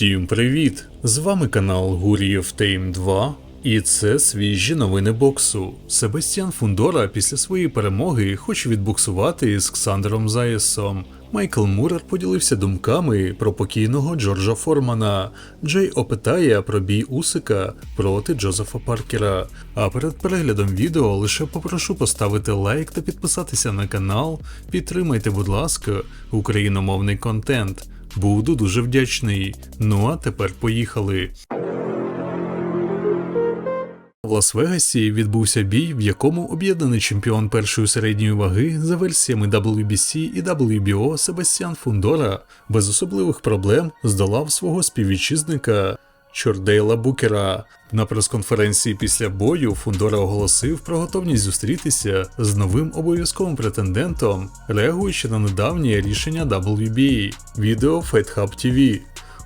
Всім привіт! З вами канал Гурієв Тейм 2, і це свіжі новини боксу. Себастьян Фундора після своєї перемоги хоче відбуксувати з Ксандером Заєсом. Майкл Мурер поділився думками про покійного Джорджа Формана. Джей опитає про бій Усика проти Джозефа Паркера. А перед переглядом відео лише попрошу поставити лайк та підписатися на канал. Підтримайте, будь ласка, україномовний контент. Буду дуже вдячний. Ну а тепер поїхали. В Лас-Вегасі відбувся бій, в якому об'єднаний чемпіон першої середньої ваги за версіями WBC і WBO Себастьян Фундора без особливих проблем здолав свого співвітчизника Чордейла Букера. На прес-конференції після бою Фундора оголосив про готовність зустрітися з новим обов'язковим претендентом, реагуючи на недавнє рішення WBA відео Fight Hub TV.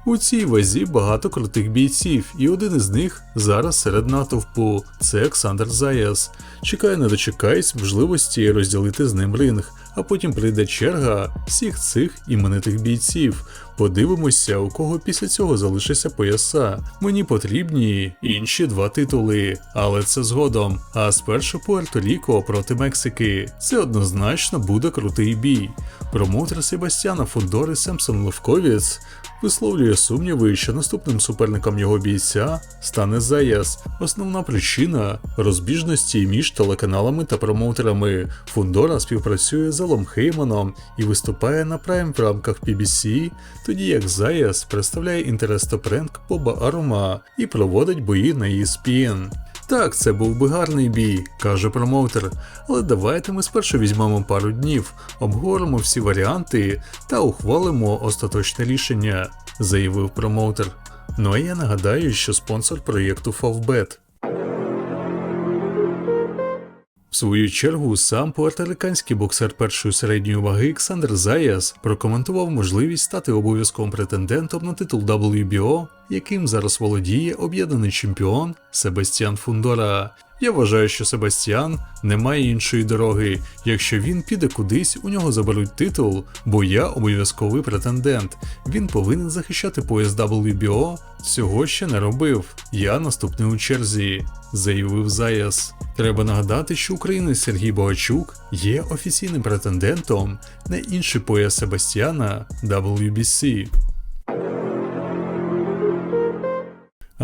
У цій вазі багато крутих бійців, і один із них зараз серед натовпу це Олександр Заяс. Чекає не дочекаюсь можливості розділити з ним ринг, а потім прийде черга всіх цих іменитих бійців. Подивимося, у кого після цього залишиться пояса. Мені потрібні інші два титули, але це згодом. А спершу Пуерто-Ріко проти Мексики. Це однозначно буде крутий бій. Промоутер Себастьяна Фундори Семсон Левковіц висловлює сумніви, що наступним суперником його бійця стане Заяс. Основна причина розбіжності між телеканалами та промоутерами. Фундора співпрацює з Алом Хейманом і виступає на прайм в рамках PBC, тоді як Заяс представляє інтерес топ-ренк Боба Арума і проводить бої на ESPN. Так, це був би гарний бій, каже промоутер, але давайте ми спершу візьмемо пару днів, обговоримо всі варіанти та ухвалимо остаточне рішення, заявив промоутер. Ну а я нагадаю, що спонсор проєкту Favbet. В свою чергу сам пуерториканський боксер першої середньої ваги Олександр Заяс прокоментував можливість стати обов'язковим претендентом на титул WBO, яким зараз володіє об'єднаний чемпіон Себастьян Фундора. Я вважаю, що Себастьян не має іншої дороги. Якщо він піде кудись, у нього заберуть титул, бо я обов'язковий претендент. Він повинен захищати пояс WBO. Цього ще не робив. Я наступний у черзі, заявив Заяс. Треба нагадати, що українець Сергій Богачук є офіційним претендентом на інший пояс Себастьяна WBC.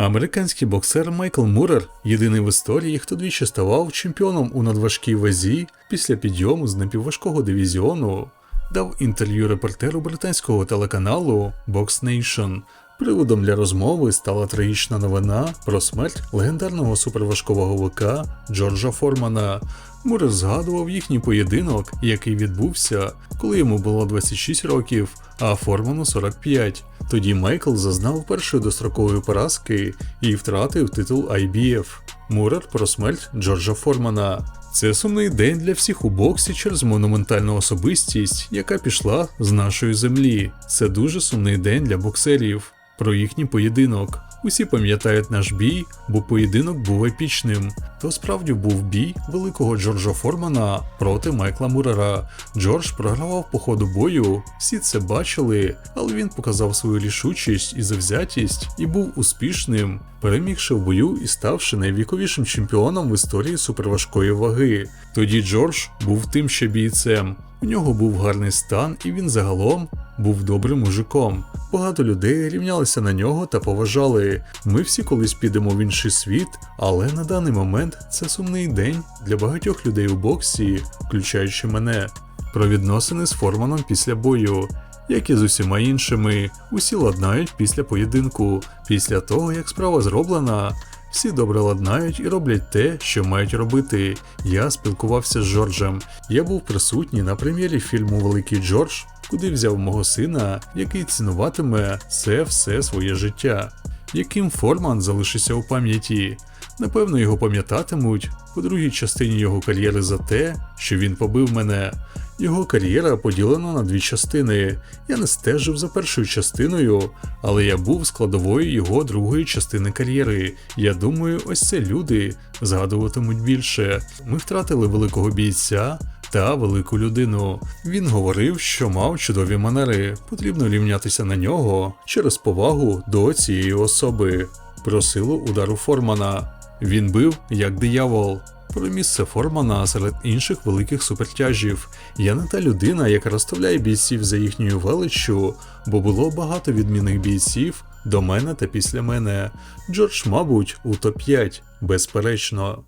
Американський боксер Майкл Мурер єдиний в історії, хто двічі ставав чемпіоном у надважкій вазі після підйому з напівважкого дивізіону, дав інтерв'ю репортеру британського телеканалу Box Nation. Приводом для розмови стала трагічна новина про смерть легендарного суперважковаговика Джорджа Формана. Мурер згадував їхній поєдинок, який відбувся, коли йому було 26 років, а Форману 45. Тоді Майкл зазнав першої дострокової поразки і втратив титул IBF. Мурер про смерть Джорджа Формана. Це сумний день для всіх у боксі через монументальну особистість, яка пішла з нашої землі. Це дуже сумний день для боксерів. Про їхній поєдинок. Усі пам'ятають наш бій, бо поєдинок був епічним. То справді був бій великого Джорджа Формана проти Майкла Мурера. Джордж програвав по ходу бою, всі це бачили, але він показав свою рішучість і завзятість і був успішним, перемігши в бою і ставши найвіковішим чемпіоном в історії суперважкої ваги. Тоді Джордж був тим ще бійцем. У нього був гарний стан, і він загалом був добрим мужиком. Багато людей рівнялися на нього та поважали. Ми всі колись підемо в інший світ, але на даний момент це сумний день для багатьох людей у боксі, включаючи мене. Про відносини з Форманом після бою. Як і з усіма іншими, усі ладнають після поєдинку, після того як справа зроблена. Всі добре ладнають і роблять те, що мають робити. Я спілкувався з Джорджем. Я був присутній на прем'єрі фільму Великий Джордж, куди взяв мого сина, який цінуватиме це все своє життя. Яким Форман залишиться у пам'яті? Напевно, його пам'ятатимуть у другій частині його кар'єри за те, що він побив мене. Його кар'єра поділена на дві частини. Я не стежив за першою частиною, але я був складовою його другої частини кар'єри. Я думаю, ось це люди згадуватимуть більше. Ми втратили великого бійця, та велику людину. Він говорив, що мав чудові манери, потрібно рівнятися на нього через повагу до цієї особи. Про силу удару Формана. Він бив як диявол. Про місце Формана серед інших великих супертяжів. Я не та людина, яка розставляє бійців за їхньою величчю, бо було багато відмінних бійців до мене та після мене. Джордж, мабуть, у топ-5, безперечно.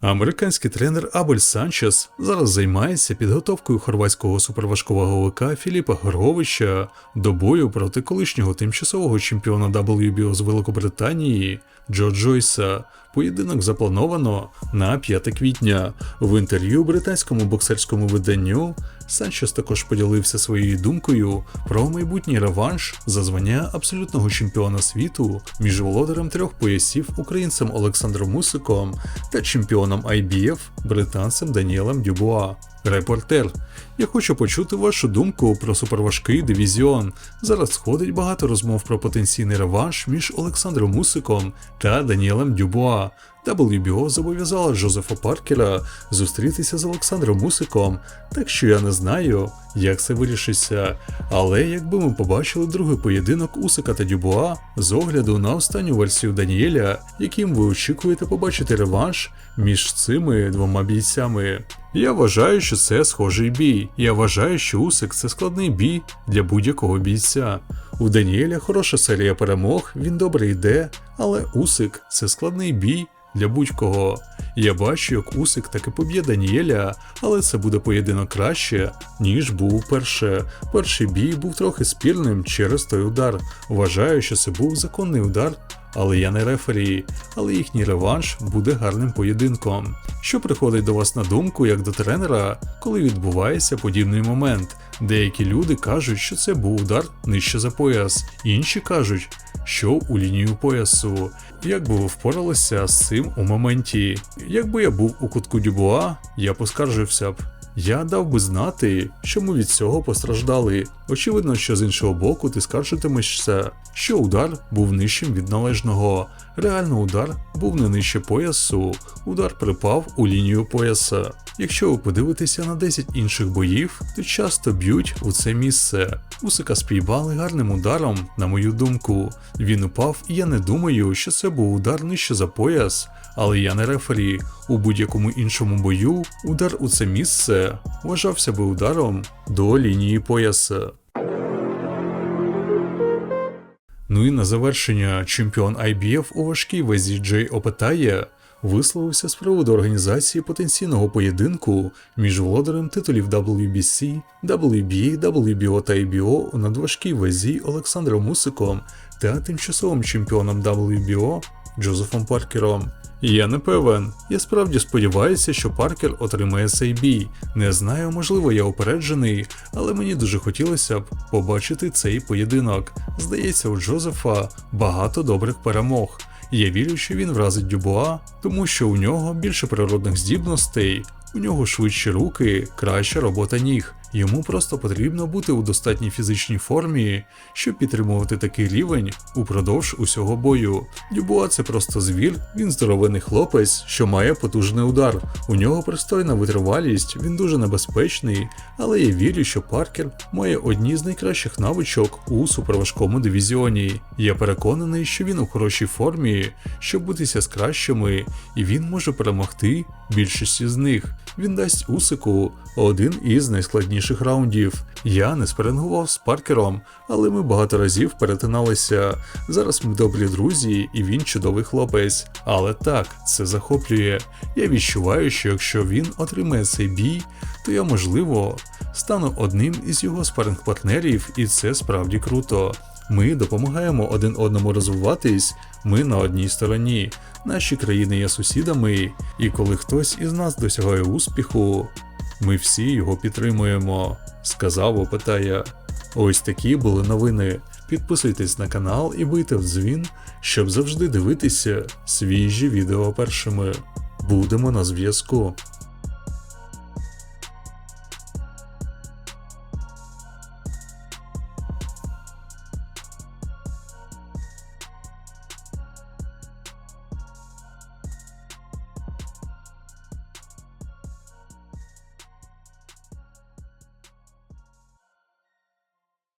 Американський тренер Абель Санчес зараз займається підготовкою хорватського суперважковаговика Філіпа Горговича до бою проти колишнього тимчасового чемпіона WBO з Великобританії Джо Джойса. Поєдинок заплановано на 5 квітня. В інтерв'ю британському боксерському виданню Санчес також поділився своєю думкою про майбутній реванш за звання абсолютного чемпіона світу між володарем трьох поясів українцем Олександром Мусиком та чемпіоном IBF британцем Даніелем Дюбуа. Репортер, я хочу почути вашу думку про суперважкий дивізіон. Зараз сходить багато розмов про потенційний реванш між Олександром Мусиком та Даніелем Дюбуа. WBO зобов'язала Джозефа Паркера зустрітися з Олександром Мусиком, так що я не знаю, як це вирішиться. Але якби ми побачили другий поєдинок Усика та Дюбуа з огляду на останню версію Даніеля, яким ви очікуєте побачити реванш між цими двома бійцями. Я вважаю, що це схожий бій. Я вважаю, що Усик це складний бій для будь-якого бійця. У Даніеля хороша серія перемог, він добре йде, але Усик це складний бій для будь-кого. Я бачу, як Усик таки поб'є Даніеля, але це буде поєдинок краще, ніж був перше. Перший бій був трохи спірним через той удар. Вважаю, що це був законний удар, але я не рефері, але їхній реванш буде гарним поєдинком. Що приходить до вас на думку як до тренера, коли відбувається подібний момент? Деякі люди кажуть, що це був удар нижче за пояс, інші кажуть, що у лінію поясу. Як би ви впоралися з цим у моменті? Якби я був у кутку Дюбуа, я поскаржився б. Я дав би знати, що ми від цього постраждали. Очевидно, що з іншого боку ти скаржитимешся, що удар був нижчим від належного. Реально удар був не нижче поясу, удар припав у лінію пояса. Якщо ви подивитеся на 10 інших боїв, то часто б'ють у це місце. Усика спіймали гарним ударом, на мою думку. Він упав, і я не думаю, що це був удар нижче за пояс, але я не рефері. У будь-якому іншому бою удар у це місце вважався би ударом до лінії пояса. Ну і на завершення чемпіон IBF у важкій вазі Джей Опетає висловився з приводу організації потенційного поєдинку між володарем титулів WBC, WBA, WBO та IBO у надважкій вазі Олександром Мусиком та тимчасовим чемпіоном WBO Джозефом Паркером. Я не певен. Я справді сподіваюся, що Паркер отримає цей бій. Не знаю, можливо, я упереджений, але мені дуже хотілося б побачити цей поєдинок. Здається, у Джозефа багато добрих перемог. Я вірю, що він вразить Дюбуа, тому що у нього більше природних здібностей, у нього швидші руки, краща робота ніг. Йому просто потрібно бути у достатній фізичній формі, щоб підтримувати такий рівень упродовж усього бою. Дюбуа це просто звір, він здоровений хлопець, що має потужний удар. У нього пристойна витривалість, він дуже небезпечний, але я вірю, що Паркер має одні з найкращих навичок у суперважкому дивізіоні. Я переконаний, що він у хорошій формі, щоб бутися з кращими, і він може перемогти більшості з них. Він дасть Усику один із найскладніших раундів. Я не спарингував з Паркером, але ми багато разів перетиналися. Зараз ми добрі друзі, і він чудовий хлопець. Але так, це захоплює. Я відчуваю, що якщо він отримає цей бій, то я, можливо, стану одним із його спаринг-партнерів, і це справді круто. Ми допомагаємо один одному розвиватись, ми на одній стороні. Наші країни є сусідами, і коли хтось із нас досягає успіху, ми всі його підтримуємо, сказав Опитая. Ось такі були новини. Підписуйтесь на канал і бийте в дзвін, щоб завжди дивитися свіжі відео першими. Будемо на зв'язку.